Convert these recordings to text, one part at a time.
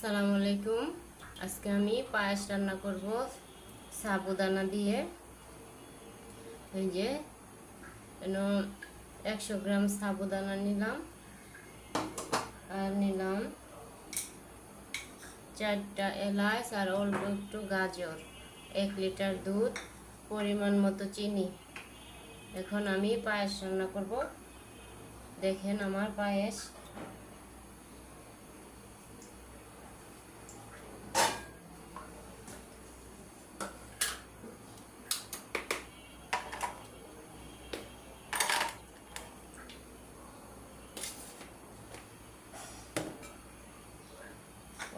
আসসালামু আলাইকুম। আজকে আমি পায়েস রান্না করব সাবুদানা দিয়ে। এই যে একশো গ্রাম সাবুদানা নিলাম আর নিলাম চারটা এলাচ আর অল্প একটু গাজর, এক লিটার দুধ, পরিমাণ মতো চিনি। এখন আমি পায়েস রান্না করব। দেখেন আমার পায়েস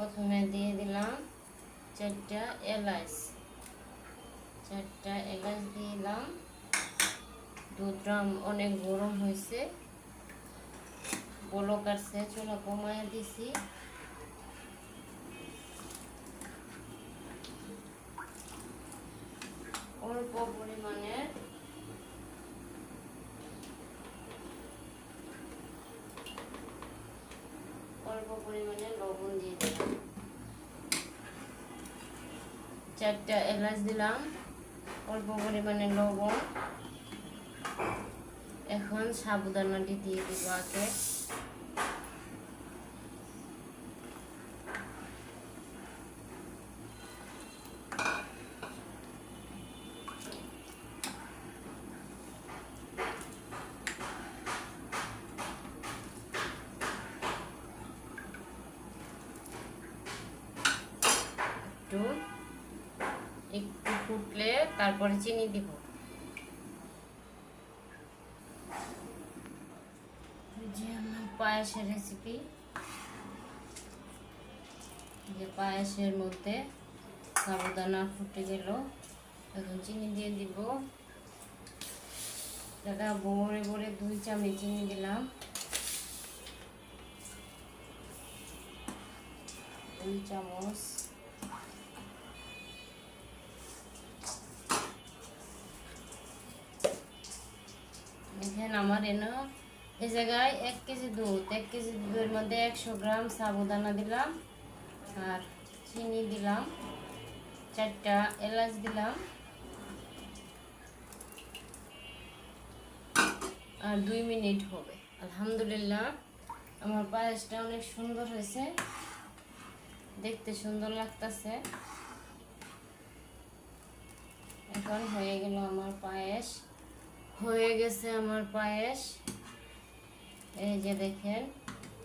প্রথমে দিয়ে দিলাম চারটা এলাচ। চারটা এলাচ দিলাম। দুধটা অনেক গরম হয়েছে। বলক আসছে চুলা কমায় দিছি। অল্প পরিমাণের অল্প পরিমাণে লবণ দিয়ে দিলাম চারটা এলাচ দিলাম অল্প পরিমাণে লবণ। এখন সাবুদানাটি দিয়ে দিব আগে। একটু একটু ফুটলে তারপরে চিনি দিব। পায়েসের রেসিপি যে পায়েসের মধ্যে সাবুদানা ফুটে গেল। এখন চিনি দিয়ে দিব। দাদা, ভরে ভরে দুই চামচ চিনি দিলাম। দুই চামচ। আমার এনো এই জায়গায় এক কেজি দুধ, এক কেজি দুধের মধ্যে একশো গ্রাম সাবুদানা দিলাম আর চিনি দিলাম, চারটা এলাচ দিলাম আর দুই মিনিট হবে। আলহামদুলিল্লাহ, আমার পায়েসটা অনেক সুন্দর হয়েছে, দেখতে সুন্দর লাগতেছে। এখন হয়ে গেল আমার পায়েস। হয়ে গেছে আমার পায়েস। এই যে দেখেন,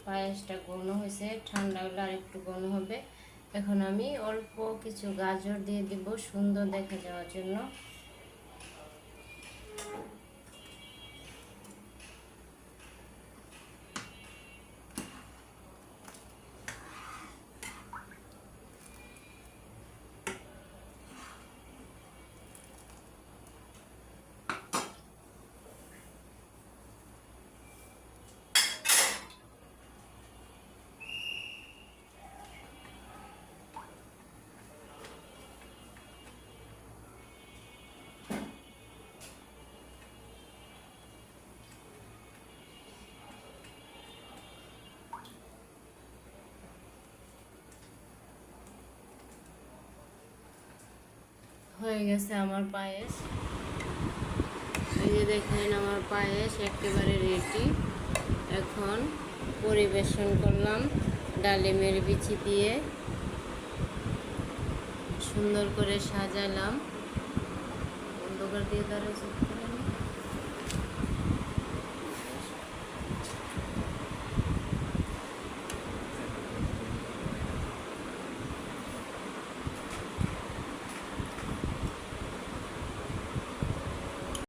পায়েসটা ঘন হয়েছে, ঠান্ডা হলে আর একটু ঘন হবে। এখন আমি অল্প কিছু গাজর দিয়ে দিব সুন্দর দেখা যাওয়ার জন্য। হয়ে গেছে আমার পায়েস। এই যে দেখেন আমার পায়েস একেবারে রেডি এখন পরিবেশন করলাম ডালিমের বিচি দিয়ে। সুন্দর করে সাজালাম। অন্ধকার দিয়ে দাঁড়িয়েছে